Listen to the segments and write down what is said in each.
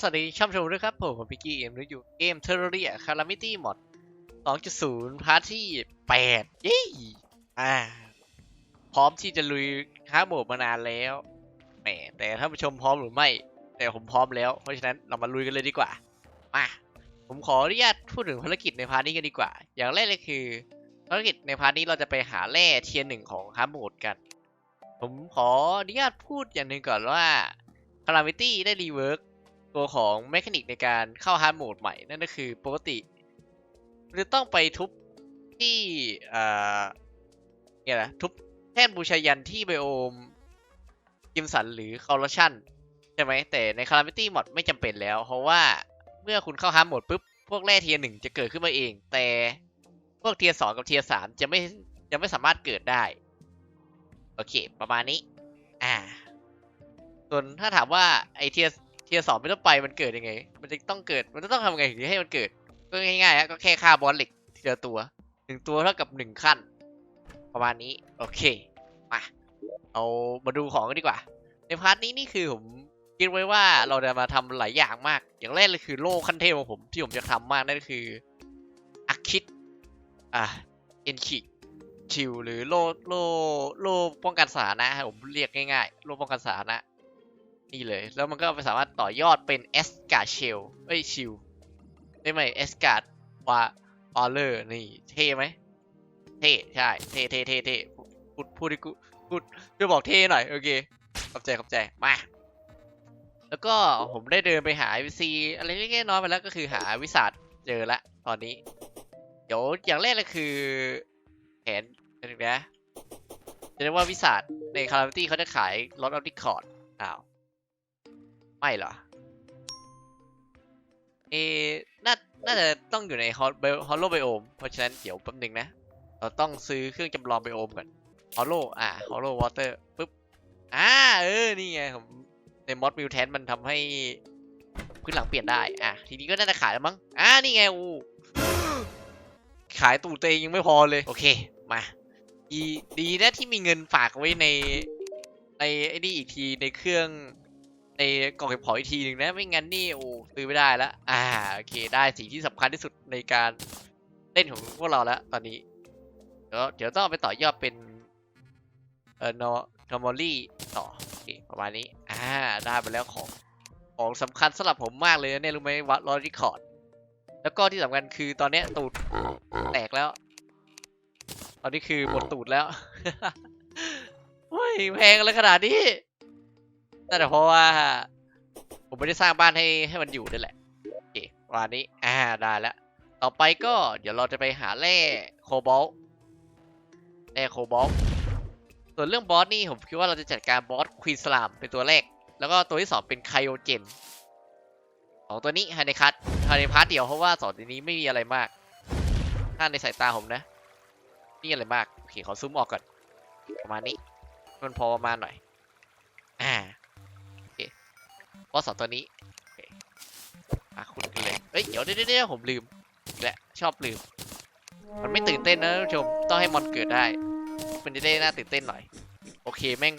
สวัสดีช่ำชมด้วยครับ ผมผมพิกกี้เอ็มหรืออยู่เกมเทอร์เรียคารามิตี้มอด2.0 พาร์ทที่8เย้อ่า พร้อมที่จะลุยฮาร์โหมดมานานแล้วแหมแต่ท่านผู้ชมพร้อมหรือไม่ แต่ผมพร้อมแล้ว เพราะฉะนั้นเรามาลุยกันเลยดีกว่า มา ผมขออนุญาตพูดถึงภารกิจในพาร์ทนี้กันดีกว่า อย่างแรกเลยคือ ภารกิจในพาร์ทนี้เราจะไปหาแร่เทียร์หนึ่งของฮาร์โหมดกัน ผมขออนุญาตพูดอย่างหนึ่งก่อนว่า Calamity ได้รีเวิร์ก ตัวของแมคานิกในการเข้าฮาร์ดโหมดใหม่ นั่นก็คือปกติจะต้องไปทุบที่อ่าเนี่ยนะทุบแท่นบูชายันที่ไบโอมกิมสันหรือคอร์รัชันใช่ไหมแต่ใน Calamity หมดไม่จำเป็นแล้ว เพราะว่าเมื่อคุณเข้าฮาร์ดโหมดปุ๊บ พวกแร่เทียร์หนึ่งจะเกิดขึ้นมาเอง แต่พวกเทียร์สองกับเทียร์สามจะไม่จะไม่สามารถเกิดได้ โอเค ประมาณนี้ อ่า ส่วนถ้าถามว่าไอเทีย เทียสองไม่ต้องไปมันเกิดยังไง มันจะต้องเกิด มันจะต้องทำไงถึงจะให้มันเกิด ก็ง่ายๆฮะก็แค่ฆ่าบอสเหล็กทีละตัวหนึ่งตัวเท่ากับหนึ่งขั้น ประมาณนี้ โอเค มา เอามาดูของกันดีกว่า ในพาร์ทนี้นี่คือผมคิดไว้ว่าเราจะมาทำหลายอย่างมาก อย่างแรกเลยคือโล่ขั้นเทพของผมที่ผมจะทำมากนั่นคืออาคิด อ่าเอ็นคิชิวหรือโล่โล่โล่ป้องกันสานะผมเรียกง่ายๆ โล่ป้องกันสานะ นี่เลย แล้วมันก็ไปสามารถต่อยอดเป็นเอสการ์เชลเอ้ยชิลได้ไหมเอสการ์ดวาออเลอร์นี่เท่ไหมเท่ใช่เท่เท่เท่เท่พูดพูดดิกูพูดจะบอกเท่หน่อยโอเคขอบใจขอบใจมาแล้วก็ผมได้เดินไปหา VC อะไรเล็กน้อยไปแล้วก็คือหาวิสัทเจอละตอนนี้ เดี๋ยวอย่างแรกเลยคือแผนอะไรนะจะเรียกว่าวิสัทในคาราบิตี้เขาจะขายลอตออฟดิคอร์ดอ้าว ไม่เหรอ เอน่า น่าจะต้องอยู่ในฮอลฮอลโลไบโอม เพราะฉะนั้นเดี๋ยวแป๊บหนึงนะ เราต้องซื้อเครื่องจำลองไบโอมก่อนฮอลโลอ่าฮอลโลวอเตอร์ปุ๊บ อ่า เออ นี่ไงผมในมอดมิวแทนมันทำให้พื้นหลังเปลี่ยนได้ อะ ทีนี้ก็น่าจะขายแล้วมั้ง อ่า นี่ไงอูขายตูเตงยังไม่พอเลย โอเค มาดีดีนะที่มีเงินฝากไว้ใน ในไอ้นี่อีกทีในเครื่อง ในกล่องเก็บของอีกทีหนึ่งนะไม่งั้นนี่โอ้ซื้อไม่ได้แล้วอ่าโอเคได้สิ่งที่สำคัญที่สุดในการเล่นของพวกเราแล้วตอนนี้เดี๋ยวเดี๋ยวต้องไปต่อยอดเป็นเอ่อนอนอมอลี่ต่อโอเคประมาณนี้อ่าได้ไปแล้วของของสำคัญสำหรับผมมากเลยนะเนี่ยรู้ไหมวัดลอริคอร์ดแล้วก็ที่สำคัญคือตอนเนี้ยตูดแตกแล้ว ตอนนี้คือหมดตูดแล้วเฮ้ยแพงเลยขนาดนี้ น่าจะเพราะว่า ผมไม่ได้สร้างบ้านให้ให้มันอยู่นั่นแหละโอเคประมาณนี้อ่าได้แล้ว ต่อไปก็เดี๋ยวเราจะไปหาแร่โคบอลแร่โคบอลส่วนเรื่องบอสนี่ผมคิดว่าเราจะจัดการบอสควีนสลามเป็นตัวแรก แล้วก็ตัวที่สองเป็นไคโอเจนสองตัวนี้ภายในคัทภายในพาร์ทเดียวเพราะว่าสองตัวนี้ไม่มีอะไรมาก ถ้าในสายตาผมนะนี่อะไรมากโอเคขอซูมออกก่อนประมาณนี้ มันพอประมาณหน่อย อ่า อสสองตัวนี้โอเคมาคุณกันเลยเอ้ยเดี๋ยวเดี๋ยวเดี๋ยวผมลืม และชอบลืม มันไม่ตื่นเต้นนะท่านผู้ชม ต้องให้มอนเกิดได้ มันจะได้น่าตื่นเต้นหน่อย โอเค แม่ง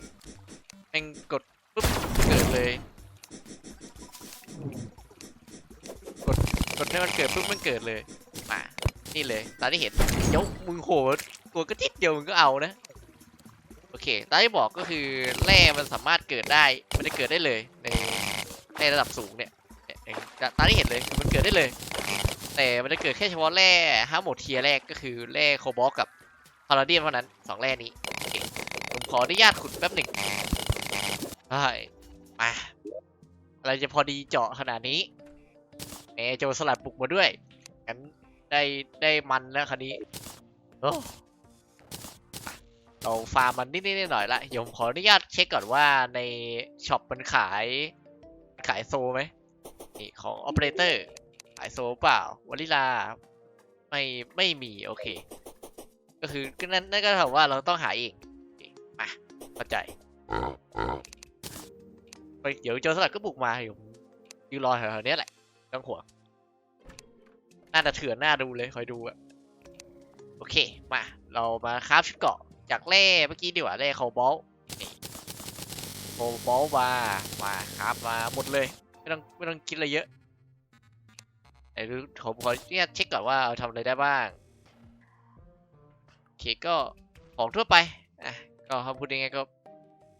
แม่งกดปุ๊บเกิดเลย กด กดให้มันเกิดปุ๊บมันเกิดเลย มา นี่เลย ตามที่เห็นเดี๋ยวมึงโหตัวก็ทิดเดียวมึงก็เอานะ โอเคตามที่บอกก็คือแร่มันสามารถเกิดได้ มันจะเกิดได้เลยใน ในระดับสูงเนี่ยตาที่เห็นเลยมันเกิดได้เลย แต่มันจะเกิดแค่เฉพาะแร่ห้าหมดเทียแรกก็คือแร่โคบอลกับพาราเดียมเท่านั้นสองแร่นี้ผมขออนุญาตขุดแป๊บหนึ่งได้มาอะไรจะพอดีเจาะขนาดนี้แหมโจสลัดบุกมาด้วยงั้นได้ได้มันแล้วคันนี้โอ้มาเราฟาร์มมันนิดๆหน่อยละเดี๋ยวผมขออนุญาตเช็คก่อนว่าในช็อปมันขาย ขายโซไหมนี่ของออ p e r a t o r ขายโซเปล่าวลิลาไม่ไม่มีโอเค ก็คือก็นั่นนั่นก็เท่าว่าเราต้องหาเองเมาเข้าใจไปเดี๋ยวโจรสลัดก็บุกมาอยู่ยืนรอแถวๆนี้แหละต้องห่วงน่าจะเถื่อนหน้าดูเลยคอยดูอะโอเค มา เรามาคราฟชุดเกาะจากแร่เมื่อกี้ดีกว่าแร่โคบอล โคบอลต์มามาคราฟมาหมดเลย ไม่ต้องไม่ต้องคิดอะไรเยอะแต่ดูผมขอเนี่ยเช็คก่อนว่าเอาทำอะไรได้บ้างโอเคก็ของทั่วไปอะก็คำพูดยังไงก็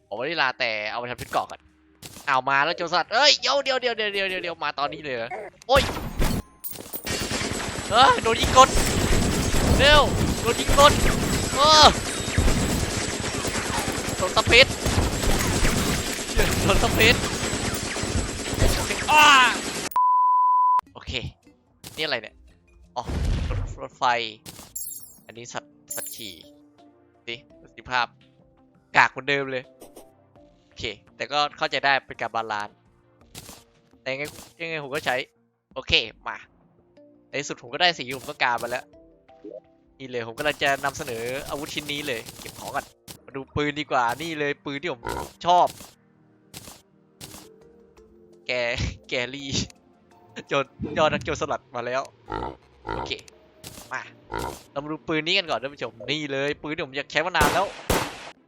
ของวานิลาแต่เอาไปทำชุดเกาะก่อนเอามาแล้วโจรสัตว์เอ้ยเดี๋ยวเดี๋ยวเดี๋ยวเดี๋ยวเดี๋ยวเดี๋ยวมาตอนนี้เลยเหรอโอ้ยเอ้ยโดนยิงกดเร็วโดนยิงกดเออโดนสเปซเชี่ย โดนสปซอ้าโอเค นี่อะไรเนี่ย อ๋อ รถรถไฟ อันนี้สัตว์สัตว์ขี่ดิประสิทธิภาพ กากเหมือนเดิมเลย โอเค แต่ก็เข้าใจได้เป็นการบาลานซ์แต่ยังไงยังไงผมก็ใช้ โอเค มาในสุดผมก็ได้สีผมต้องการมาแล้วนี่เลยผมกำลังจะนำเสนออาวุธชิ้นนี้เลย เก็บของกันมาดูปืนดีกว่านี่เลยปืนที่ผมชอบ แกแกลี่โจนยอดนักโจรสลัดมาแล้ว โอเค มาเรามาดูปืนนี้กันก่อนท่านผู้ชมนี่เลยปืนที่ผมอยากใช้มานานแล้ว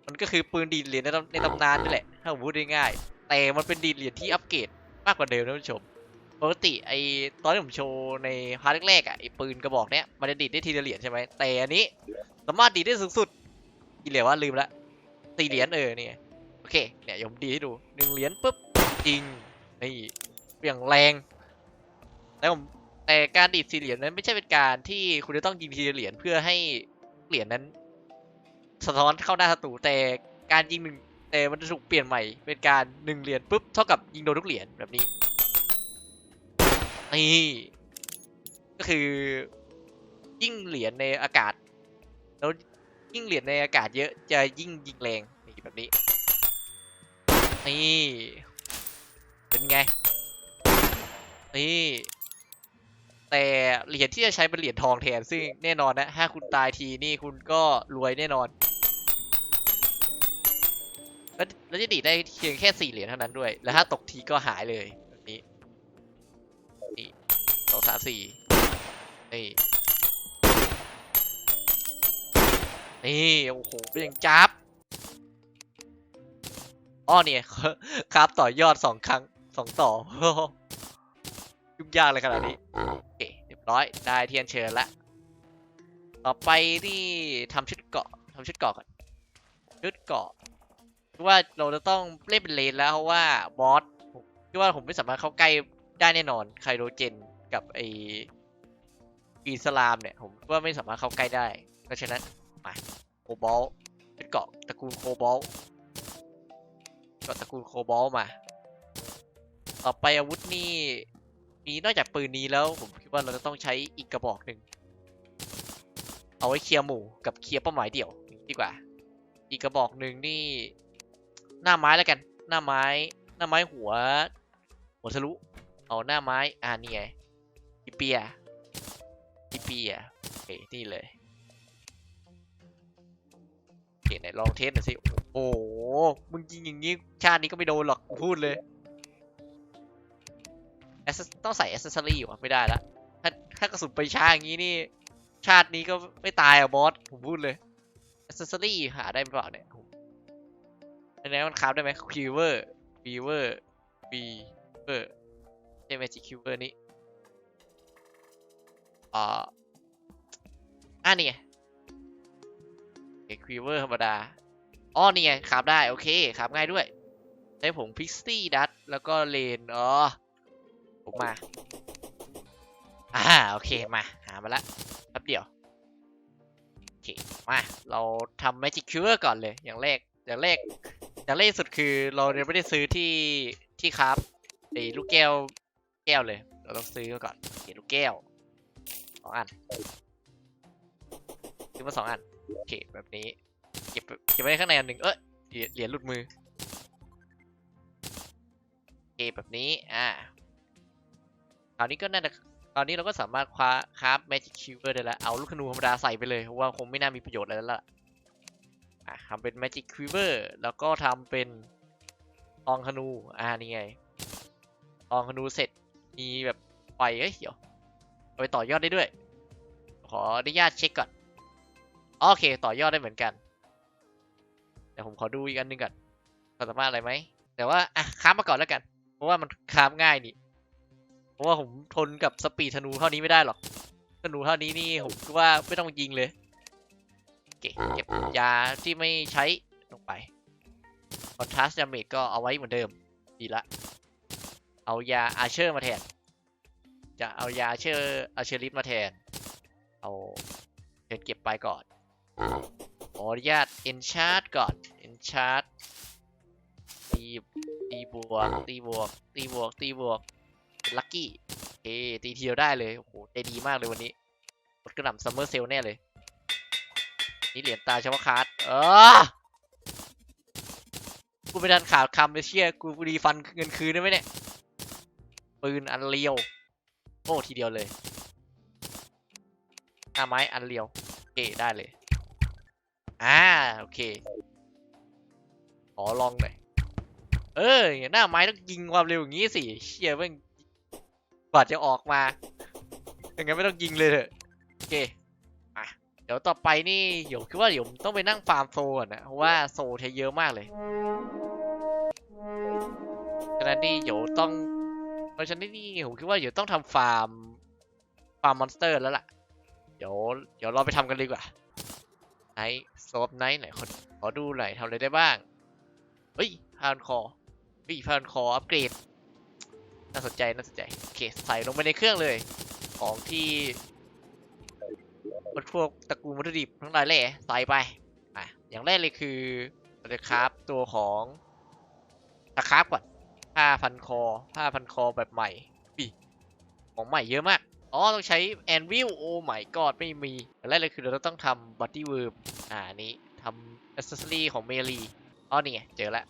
มันก็คือปืนดีดเหรียญในตำในตำนานนี่แหละ ถ้าผมพูดง่าย แต่มันเป็นดีดเหรียญที่อัปเกรดมากกว่าเดิมท่านผู้ชมปกติไอตอนที่ผมโชว์ในพาร์ทแรกๆอะไอปืนกระบอกเนี้ยมันจะดีดได้ทีละเหรียญใช่ไหมแต่อันนี้สามารถดีดได้สูงสุดกี่เหรียญวะลืมละตีเหรียญเออเนี่ยโอเคเนี่ยผมดีให้ดูหนึ่งเหรียญปุ๊บจริง นี่อย่างแรงแล้วผมแต่การดีดสี่เหรียญนั้นไม่ใช่เป็นการที่คุณจะต้องยิงทีละเหรียญเพื่อให้เหรียญนั้น สะท้อนเข้าหน้าศัตรูแต่การยิงหนึ่งแต่มันจะถูกเปลี่ยนใหม่เป็นการหนึ่งเหรียญปุ๊บเท่ากับยิงโดนทุกเหรียญแบบนี้นี่ก็คือยิ่งเหรียญในอากาศ แล้วยิ่งเหรียญในอากาศเยอะจะยิ่งยิงแรงนี่แบบนี้นี่ เป็นไง นี่ แต่เหรียญที่จะใช้เป็นเหรียญทองแทน ซึ่งแน่นอนนะ ถ้าคุณตายทีนี่คุณก็รวยแน่นอน แล้วแล้วจะดีดได้เพียงแค่สี่เหรียญเท่านั้นด้วย แล้วถ้าตกทีก็หายเลยแบบนี้ นี่สองสามสี่นี่นี่โอ้โหเป็นอย่างจับอ้อเนี่ยครับต่อยอดสองครั้ง สองต่อ ยุ่งยากเลยขนาดนี้โอเคเรียบร้อยได้เทียนเชิญละต่อไปนี่ทำชุดเกาะทำชุดเกาะก่อนชุดเกาะคิดว่าเราจะต้องเล่นเป็นเลนแล้วเพราะว่าบอสคิดว่าผมไม่สามารถเข้าใกล้ได้แน่นอนไคโดเจนกับไออีสลามเนี่ย ผมว่าไม่สามารถเข้าใกล้ได้ เพราะฉะนั้นมาโคบอลชุดเกาะตระกูลโคบอลเกาะตระกูลโคบอลมา ต่อไปอาวุธนี่มีนอกจากปืนนี้แล้วผมคิดว่าเราจะต้องใช้อีกกระบอกหนึ่งเอาไว้เคลียร์หมู่กับเคลียร์เป้าหมายเดี่ยวดีกว่า อีกกระบอกหนึ่งนี่หน้าไม้แล้วกัน หน้าไม้ หน้าไม้หัว หัวทะลุเอาหน้าไม้อ่านี่ไงอีเปียอีเปียโอเคนี่เลยโอเคไหนลองเทสหน่อยสิโอ้โหมึงยิงอย่างงี้ชาตินี้ก็ไม่โดนหรอกพูดเลย ต้องใส่อ c เซสซอรี่วะไม่ได้ละถ้าถ้ากระสุนไปช้าอย่างนี้นี่ ชาตินี้ก็ไม่ตายอะบอสผมพูดเลยอ c เซสซอรี่หาได้เปล่าเนี่ยอันนี้มันคราฟได้ไหมคิวเวอร์บีเวอร์บีเวอร์ใช่ไหมจิคิวเวอร์นี้อ่าอ่านี่ไงคิวเวอร์ธรรมดาอ๋อนี่ไงคราฟได้ โอเคคราฟง่ายด้วยใช้ผงพิกซี่ดัตแล้วก็เลนอ๋อ ผมมา อ่า โอเค มา หามาละแป๊บเดียว โอเค มา เราทำ Magic Cure ก่อนเลย อย่างแรก อย่างแรก อย่างแรกสุดคือเรายังไม่ได้ซื้อที่ที่ครับไอ้ลูกแก้ว แก้วเลย เราต้องซื้อมาก่อนโอเคลูกแก้วสองอัน ซื้อมาสองอัน โอเค แบบนี้ เก็บ เก็บไว้ข้างในอันหนึ่งเอ้ยเหรียญหรียญหลุดมือโอเคแบบนี้ อ่า คราวนี้ก็น่าจะตอนนี้เราก็สามารถคว้าคราฟแมจิกคิวเ r ได้แล้ว เอาลูกธนูธรรมดาใส่ไปเลยเพราะว่าคงไม่น่ามีประโยชน์อะไรแล้วล่ะทำเป็นแมจิกคิวเ r แล้วก็ทำเป็นทองธนู อ่า นี่ไงทองธนูเสร็จ มีแบบไฟเอ้ยเดี๋ยวเอาไปต่อยอดได้ด้วย ขออนุญาตเช็คก่อน โอเค ต่อยอดได้เหมือนกัน เดี๋ยวผมขอดูอีกอันหนึงก่อนสามารถอะไรไหม แต่ว่า อะค้ามาก่อนแล้วกัน เพราะว่ามันคราฟง่ายนี่ ราะว่าผมทนกับสปีดธนูเท่านี้ไม่ได้หรอก ธนูเท่านี้นี่ผมคิดว่าไม่ต้องยิงเลยเก็บยาที่ไม่ใช้ลงไปคอนทราสดาเมจก็เอาไว้เหมือนเดิม ดีละ เอายาอาเชอร์มาแทน จะเอายาเชอร์อาเชอริสมาแทน เอาเชิญเก็บไปก่อนขออนุญาตเอนชาร์ก่อนเอนชาร์ตีตีบวกตีบวกตีบวกตีบวก ลัคกี้ เอตีทีเดียวได้เลย โอ้โหใจดีมากเลยวันนี้กดกระหน่ำซัมเมอร์เซลแน่เลย นี่เหรียญตาเฉพาะคาร์ดเออกูไม่ทันขาดคำเลยเชี่ยกูรีฟันเงินคืนได้ไหมเนี่ย ปืนอันเลียว โอ้ทีเดียวเลยหน้าไม้อันเลียวโอเคได้เลย อ่าโอเค ขอลองหน่อย เออหน้าไม้ต้องยิงความเร็วอย่างนี้สิ เชี่ยแม่ง กว่าจะออกมาอย่างงั้นไม่ต้องยิงเลยเถอะโอเคอะเดี๋ยวต่อไปนี่เดี๋ยวคิดว่าเดี๋ยวผมต้องไปนั่งฟาร์มโซก่อนนะเพราะว่าโซใช้เยอะมากเลยฉะนั้นนี่เดี๋ยวต้องเพราะฉะนั้นนี่ผมคิดว่าเดี๋ยวต้องทำฟาร์มฟาร์มมอนสเตอร์แล้วล่ะ เดี๋ยวเดี๋ยวเราไปทำกันเลยดีกว่าไนท์โซฟไนท์ไหนคนขอดูหน่อยทำอะไรได้บ้างเฮ้ยพานคอเฮ้ยพานคออัปเกรดน่าสนใจน่าสนใจโอเคใส่ลงไปในเครื่องเลย ของที่พวกตระกูลวัตถุดิบทั้งหลายแหล่ใส่ไปอะอย่างแรกเลยคือเราจะคราฟตัวของตะคราฟก่อนผ้าพันคอผ้าพันคอแบบใหม่ปีของใหม่เยอะมากอ๋อต้องใช้แอนวิลโอ้ไม่กอดไม่มีอย่างแรกเลยคือเราต้องทำบัตตี้เวิร์มอ่านี้ทำอ c เซสซอรี่ของเมลีอ๋อนี่ไงเจอแล้ว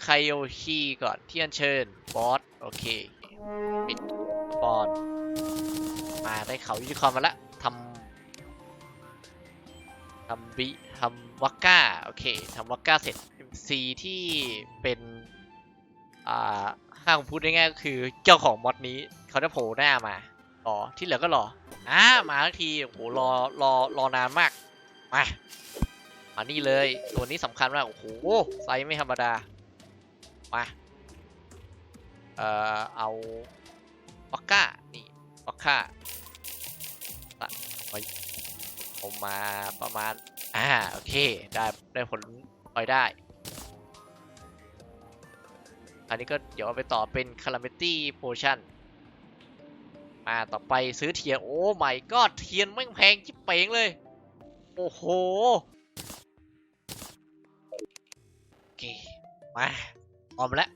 ไคโอชิก่อนที่อัญเชิญบอส โอเค ปิดบอลมาได้เขายูนิคอร์นมาแล้วทำทำบิทำวักก้า โอเคทำวักก้าเสร็จซีที่เป็น อ่าห้าผมพูดง่ายๆก็คือเจ้าของมอดนี้เขาจะโผล่หน้ามาอ๋อที่เหลือก็รออ่ามาทักทีโอ้โหรอรอรอนานมากมามานี่เลย ตัวนี้สำคัญมาก โอ้โหไซส์ไม่ธรรมดา มา เอ่อเอาปักก้านี่ปักก้าตัดไปผมมาประมาณ อ่า โอเค ได้ ได้ผลพลอยได้ อันนี้ก็เดี๋ยวเอาไปต่อเป็น Calamity Potion มาต่อไปซื้อเทียน โอ้ไม่ก็เทียนแม่แพงจิบเป๋งเลย โอ้โห โอเค มาพร้อมแล้ว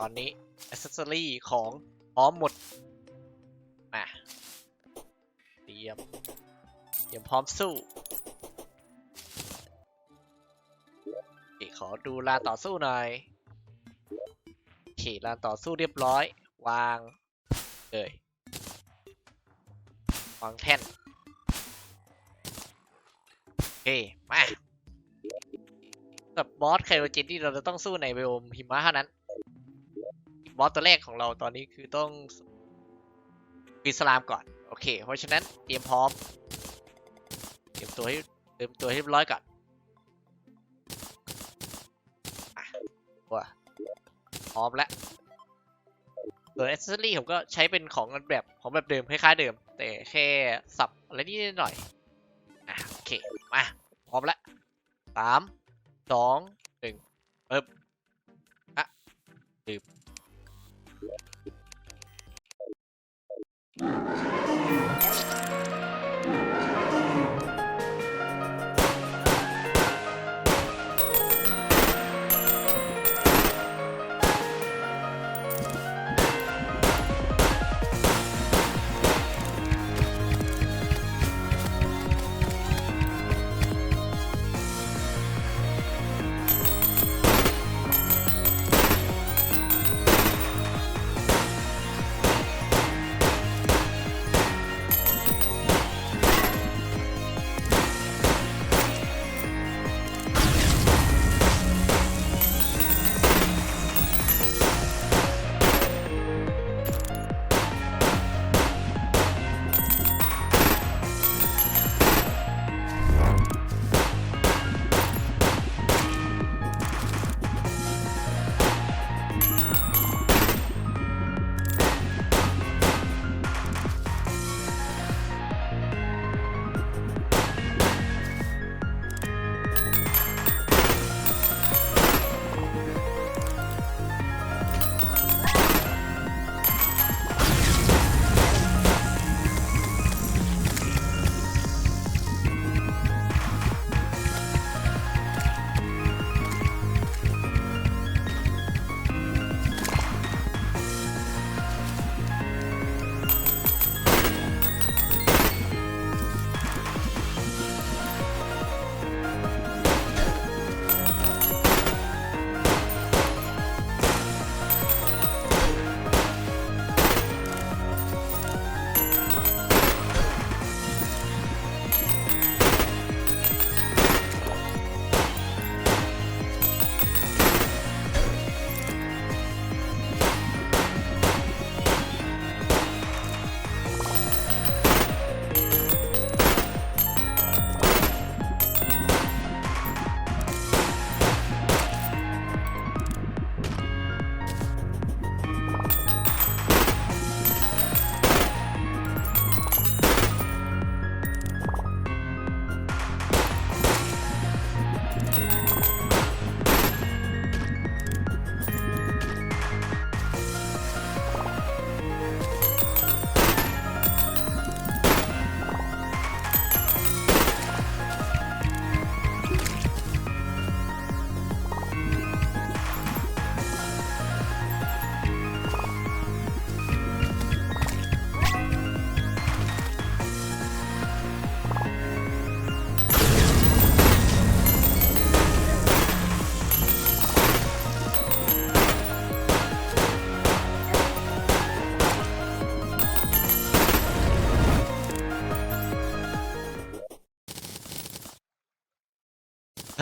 ตอนนี้อ c เซสซอรี่ของพร้อมหมด มา เตรียม เตรียมพร้อมสู้ขอดูลานต่อสู้หน่อยโอเคลานต่อสู้เรียบร้อย วางเลยวางแท่นโอเคมากับบอสไคโรเจนที่เราจะต้องสู้ในเวลหิมะเท่านั้น บอสตัวแรกของเราตอนนี้คือต้องปีสลามก่อน โอเค เพราะฉะนั้นเตรียมพร้อม เตรียมตัวให้เตรียมตัวให้เรียบร้อยก่อนอะตัวพร้อมแล้วส่วนอ c เซสซอรี่ผมก็ใช้เป็นของแบบของแบบเดิมคล้ายๆเดิม แต่แค่สับอะไรนิดหน่อยอะโอเค มา พร้อมแล้วสามสองหนึ่งเอิบอะดื่ม Thank you.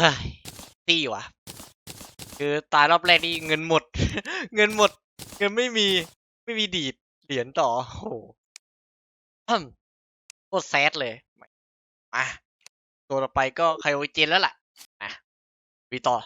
ฮ้ยตี้วะคือตายรอบแรกนี่เงินหมด เงินหมด เงินไม่มีไม่มีดีดเหรียญต่อโอ้โหโคตรแซดเลยมาตัวต่อไปก็ไคโอเจนแล้วล่ะอะวีต่อ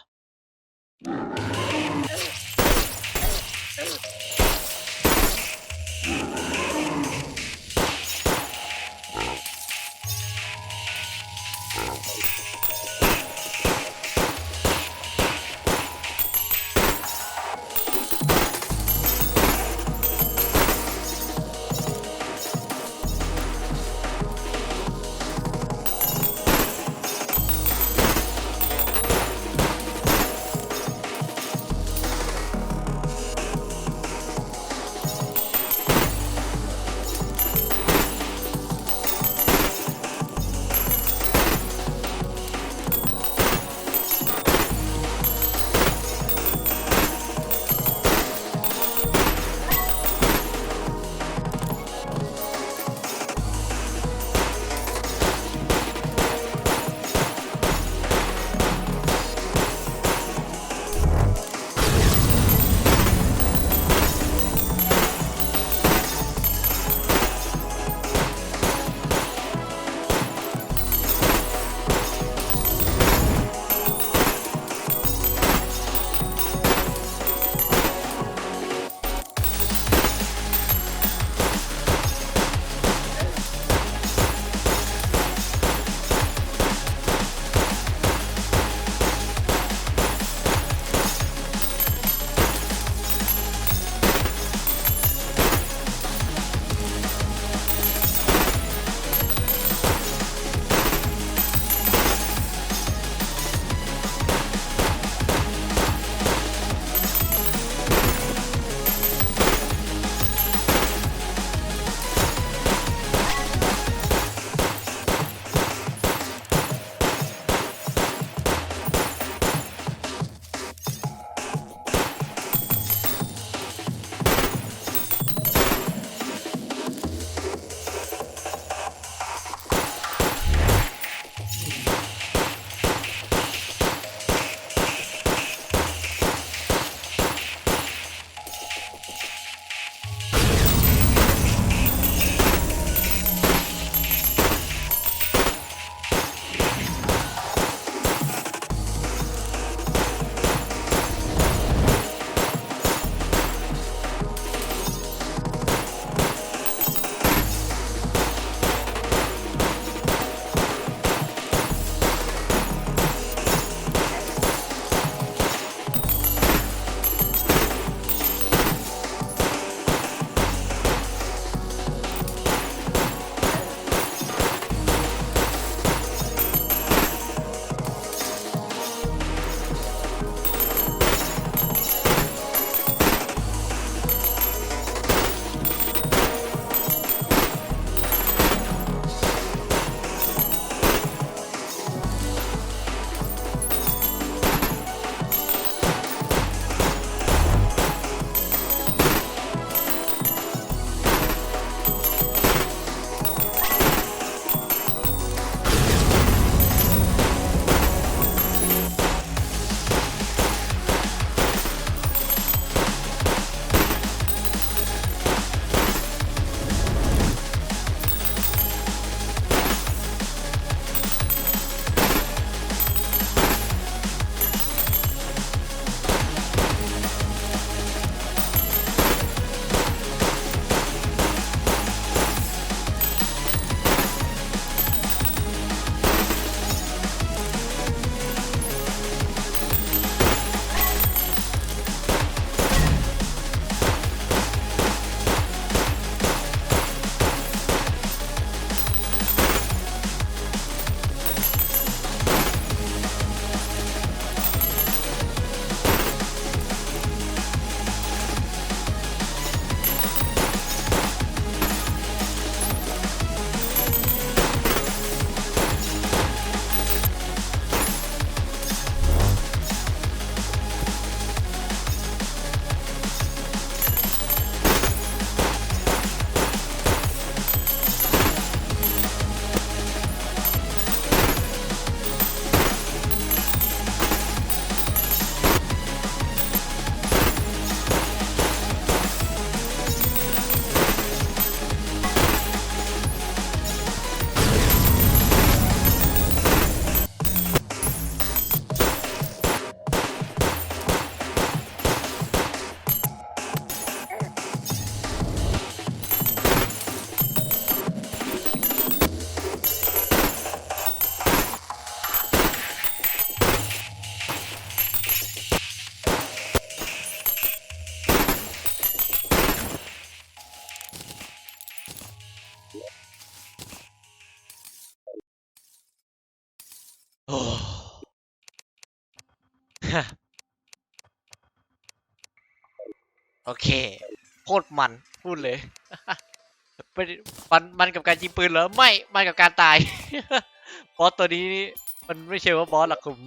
โอเค โคตรมันพูดเลยไม่ได้มันมันกับการยิงปืนเหรอไม่ มันกับการตายบอสตัวนี้นี่มันไม่ใช่ว่าบอสหรอกผม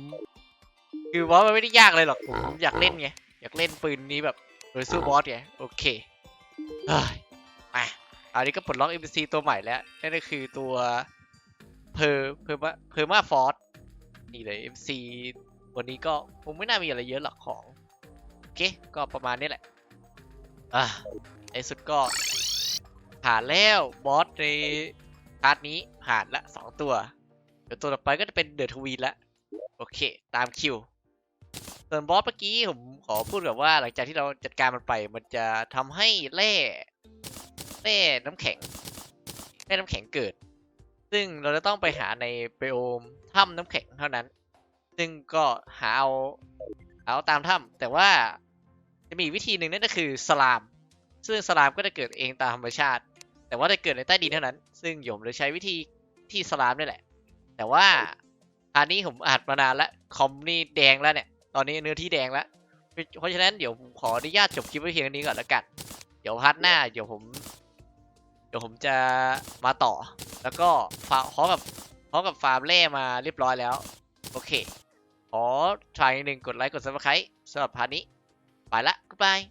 คือบอสมันไม่ได้ยากเลยหรอกผมอยากเล่นไงอยากเล่นปืนนี้แบบโดยสู้บอสไงโอเคเฮ้ยมาอันนี้ก็ปลดล็อก NPC ตัวใหม่แล้วนั่นก็คือตัวเพอเพอมาเพอมาฟอร์นี่เลย MC วันนี้ก็คงไม่น่ามีอะไรเยอะหรอกของ โอเค ก็ประมาณนี้แหละ อะในสุดก็ ผ่านแล้วบอสในพาร์ทนี้ผ่านละสองตัว เดี๋ยวตัวต่อไปก็จะเป็นเดอะทวีนละ โอเค ตามคิวส่วนบอสเมื่อกี้ผมขอพูดแบบว่าหลังจากที่เราจัดการมันไปมันจะทำให้แร่แร่น้ำแข็งแร่น้ำแข็งเกิด ซึ่งเราจะต้องไปหาในไบโอมถ้ำน้ำแข็งเท่านั้น ซึ่งก็หาเอาเอาตามถ้ำแต่ว่า จะมีวิธีหนึ่งนั่นก็คือสลาม ซึ่งสลามก็จะเกิดเองตามธรรมชาติ แต่ว่าจะเกิดในใต้ดินเท่านั้น ซึ่งโยมเลยใช้วิธีที่สลามนี่แหละ แต่ว่าอันนี้ผมอัดมานานแล้วคอมนี่แดงแล้วเนี่ย ตอนนี้เนื้อที่แดงแล้ว เพราะฉะนั้นเดี๋ยวผมขออนุญาตจบคลิปไว้เพียงนี้ก่อนแล้วกัน เดี๋ยวพาร์ทหน้าเดี๋ยวผม เดี๋ยวผมจะมาต่อ แล้วก็ฟาร์มพร้อมกับพร้อมกับฟาร์มแร่มาเรียบร้อยแล้ว โอเค ขอทายหนึ่งกดไลค์กดซับสไครต์สำหรับพาร์ทนี้ ไปละ goodbye